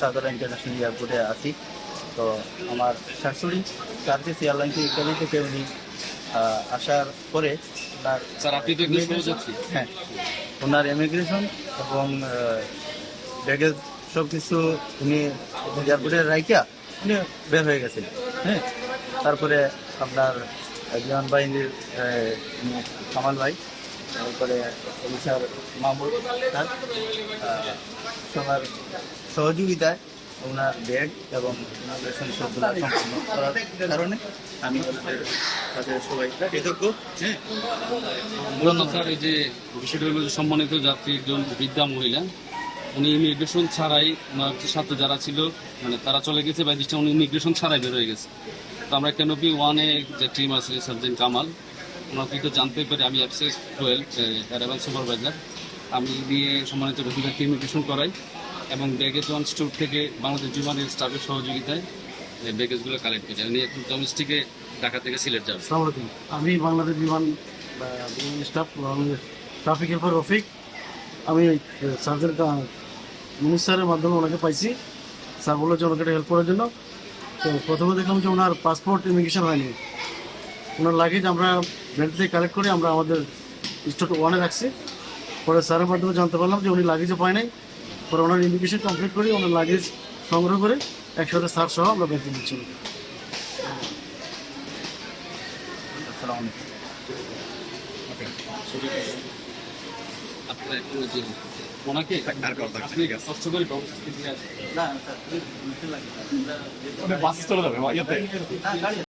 সাগর international এয়ারপোর্টে আছি। তো আমার শাশুড়ি সার্ভিস এয়ারলাইন্স ইত্যাদি থেকে উনি আসার পরে ওনার স্যার আপনি তো হ্যাঁ ওনার ইমিগ্রেশন এবং ব্যাগেজ সব কিছু উনি এয়ারপোর্টে রাইকা উনি বের হয়ে গেছেন। হ্যাঁ তারপরে আপনার বিমান বাহিনীর কামাল ভাই তারপরে অফিসার মাহমুদ স্যার সবার সহযোগিতায় ওনার ব্যাগ এবং ইমিগ্রেশন সবগুলো সম্পূর্ণ করার কারণে আমি হ্যাঁ। এই যে বিষয়টা সম্মানিত যাত্রী একজন বৃদ্ধা মহিলা, উনি ইমিগ্রেশন ছাড়াই ওনার সাথে যারা ছিল মানে তারা চলে গেছে বা উনি ইমিগ্রেশন ছাড়াই বের হয়ে গেছে। তো আমরা কেনপি ওয়ানে যে টিম আছে সার্জেন কামাল ওনার কিন্তু জানতে পেরে, আমি অ্যাপসেস টুয়েলভ অ্যারাইভাল সুপারভাইজার আমি দিয়ে সম্মানিত রফিকাকে ইমিগ্রেশন করাই এবং ব্যাগেজ স্টোর থেকে বাংলাদেশ বিমানের স্টাফের সহযোগিতায় ব্যাগেজগুলো কালেক্ট করি। উনি এখন ডোমেস্টিকে ঢাকা থেকে সিলেট যাবে। আমি বাংলাদেশ বিমান স্টাফ ট্রাফিক হেল্পার রফিক আমি সার্জেন মিনিস্টারের মাধ্যমে ওনাকে পাইছি। স্যার বলল যে ওনাকে হেল্প করার জন্য। তো প্রথমে দেখলাম যে ওনার পাসপোর্ট ইমিগ্রেশন হয়নি। ওনার লাগেজ আমরা ব্যাংক থেকে কালেক্ট করে আমরা আমাদের স্টোর ওয়ানে রাখছি পরে স্যারের মাধ্যমে জানতে পারলাম যে উনি লাগেজও পায় নাই পরে ওনার ইন্ডিকেশন কমপ্লিট করি ওনার লাগেজ সংগ্রহ করে একসাথে স্যার সহ আমরা ব্যাংকে দিচ্ছি ওনাকে কষ্ট করে বাস চলে যাবে